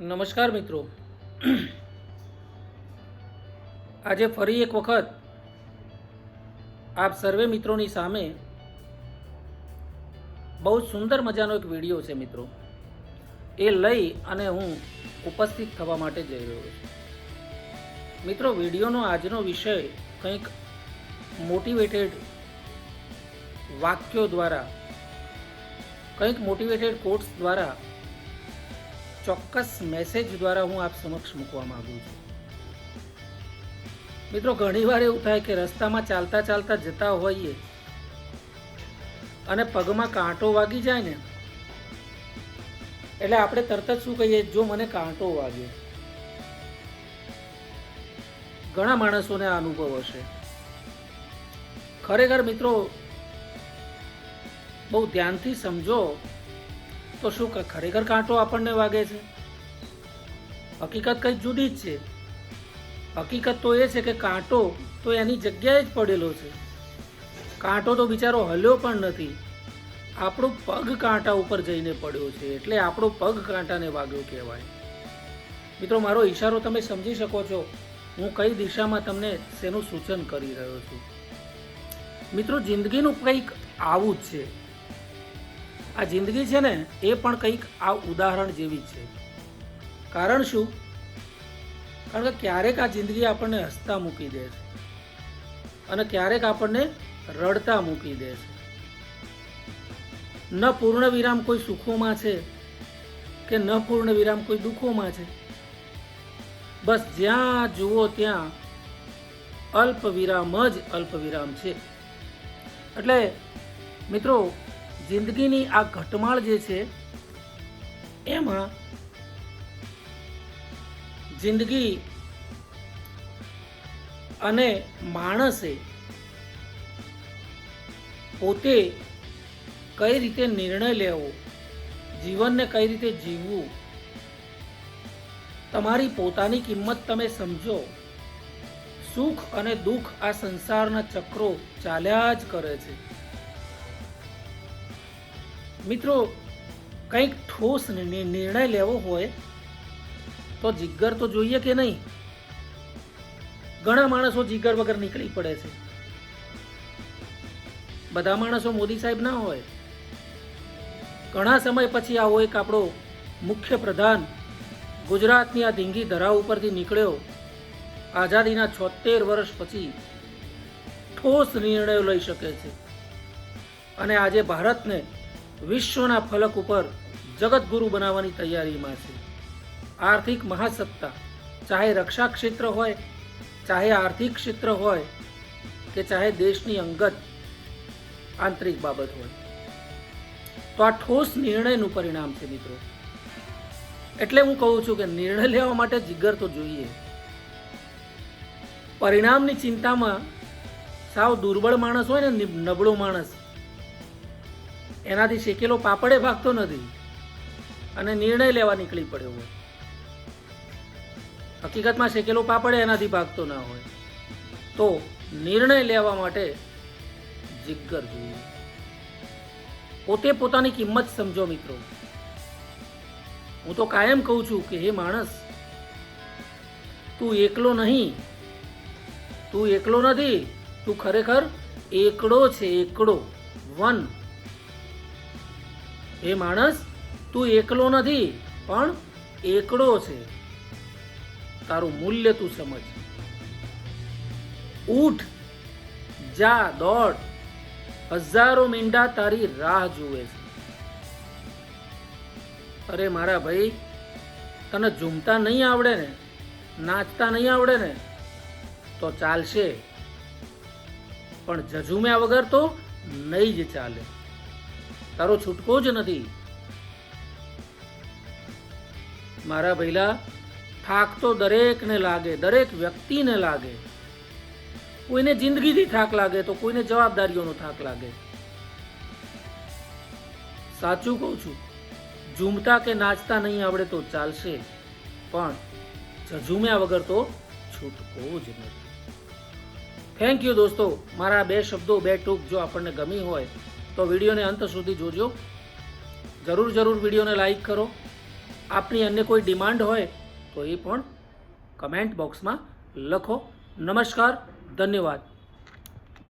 નમસ્કાર મિત્રો. આજે ફરી એક વખત આપ સર્વે મિત્રોની સામે બહુ સુંદર મજાનો એક વીડિયો છે મિત્રો. એ લઈ અને હું ઉપસ્થિત થવા માટે જઈ રહ્યો છું. મિત્રો, વિડીયોનો આજનો વિષય કંઈક મોટિવેટેડ વાક્યો દ્વારા, કંઈક મોટિવેટેડ કોટ્સ દ્વારા ચોક્કસ મેસેજ દ્વારા હું આપ સમક્ષ મૂકવા માંગુ છું. મિત્રો ઘણીવાર એવું થાય કે રસ્તામાં ચાલતા ચાલતા જતા હોઈએ અને પગમાં કાંટો વાગી જાય ને, એટલે આપણે તરત જ શું કહીએ, જો મને કાંટો વાગ્યો ઘણા માણસોને આ અનુભવ હશે. ખરેખર મિત્રો, બહુ ધ્યાનથી સમજો તો શું ખરેખર કાંટો આપણને વાગે છે? હકીકત કંઈક જુદી જ છે. હકીકત તો એ છે કે કાંટો તો એની જગ્યાએ જ પડેલો છે. કાંટો તો બિચારો હલ્યો પણ નથી. આપણો પગ કાંટા ઉપર જઈને પડ્યો છે, એટલે આપણો પગ કાંટાને વાગ્યો કહેવાય. મિત્રો, મારો ઈશારો તમે સમજી શકો છો. હું કઈ દિશામાં તમને શેનું સૂચન કરી રહ્યો છું. મિત્રો, જિંદગીનું કંઈક આવું જ છે. આ જિંદગી છે ને, એ પણ કંઈક આ ઉદાહરણ જેવી છે. કારણ શું? કારણ કે ક્યારેક આ જિંદગી આપણને હસતા મૂકી દે છે. અને ક્યારેક આપણને રડતા મૂકી દે છે. ન પૂર્ણ વિરામ કોઈ સુખોમાં છે કે ન પૂર્ણ વિરામ કોઈ દુઃખોમાં છે. બસ જ્યાં જુઓ ત્યાં અલ્પ વિરામ જ અલ્પ વિરામ છે. એટલે મિત્રો જિંદગીની આ ઘટમાળ જે છે, એમાં જિંદગી અને માણસે પોતે કઈ રીતે નિર્ણય લેવો, જીવનને કઈ રીતે જીવવું, તમારી પોતાની કિંમત તમે સમજો. સુખ અને દુઃખ આ સંસારના ચક્રો ચાલ્યા જ કરે છે. મિત્રો, કંઈક ઠોસ નિર્ણય લેવો હોય તો જીગ્ગર તો જોઈએ કે નહીં? ઘણા માણસો જીગ્ગર વગર નીકળી પડે છે. બધા માણસો મોદી સાહેબ ના હોય. ઘણા સમય પછી આવો એક આપણો મુખ્ય પ્રધાન ગુજરાતની આ ધીંગી ધરા ઉપરથી નીકળ્યો. આઝાદીના છોતેર વર્ષ પછી ઠોસ નિર્ણયો લઈ શકે છે. અને આજે ભારતને વિશ્વના ફલક ઉપર જગતગુરુ બનાવવાની તૈયારીમાં છે. આર્થિક મહાસત્તા, ચાહે રક્ષા ક્ષેત્ર હોય, ચાહે આર્થિક ક્ષેત્ર હોય, કે ચાહે દેશની અંગત આંતરિક બાબત હોય. તો આ ઠોસ નિર્ણયનું પરિણામ છે મિત્રો. એટલે હું કહું છું કે નિર્ણય લેવા માટે જીગર તો જોઈએ. પરિણામની ચિંતામાં સાવ દુર્બળ માણસ હોય ને નબળો માણસ એનાથી શેકેલો પાપડે ભાગતો નથી અને નિર્ણય લેવા નીકળી પડ્યો હોય. હકીકતમાં શેકેલો પાપડે એનાથી ભાગતો ના હોય. તો નિર્ણય લેવા માટે જીગ્ગર જોઈએ. પોતે પોતાની કિંમત સમજો મિત્રો. હું તો કાયમ કહું છું કે હે માણસ, તું એકલો નહીં. તું એકલો નથી, તું ખરેખર એકડો છે, એકડો. વન. હે માણસ તું એકલો નથી, પણ એકડો છે. તારું મૂલ્ય તું સમજ. ઉઠ, જા, દોડ. હજારો મીંડા તારી રાહ જુએ છે. અરે મારા ભાઈ, તને ઝૂમતા નહીં આવડે ને, નાચતા નહીં આવડે ને, તો ચાલશે. પણ જજુમ્યા વગર તો નહીં જ ચાલે. તારો છૂટકો જ નથી. મારા ભૈલા થાક તો દરેકને લાગે, દરેક વ્યક્તિને લાગે. કોઈને જિંદગીથી થાક લાગે તો કોઈને જવાબદારીઓનો થાક લાગે. સાચું કહું છું, ઝૂમતા કે નાચતા નહીં આવડે તો ચાલશે, પણ ઝઝુમ્યા વગર તો છૂટકો જ નથી. થેન્ક યુ દોસ્તો, મારા બે શબ્દો બે ટૂંક જો આપણને ગમી હોય તો વિડીયોને અંત સુધી જોજો. જરૂર જરૂર વિડીયોને લાઈક કરો. આપની અન્ય કોઈ ડિમાન્ડ હોય તો એ પણ કમેન્ટ બોક્સમાં લખો. નમસ્કાર, ધન્યવાદ.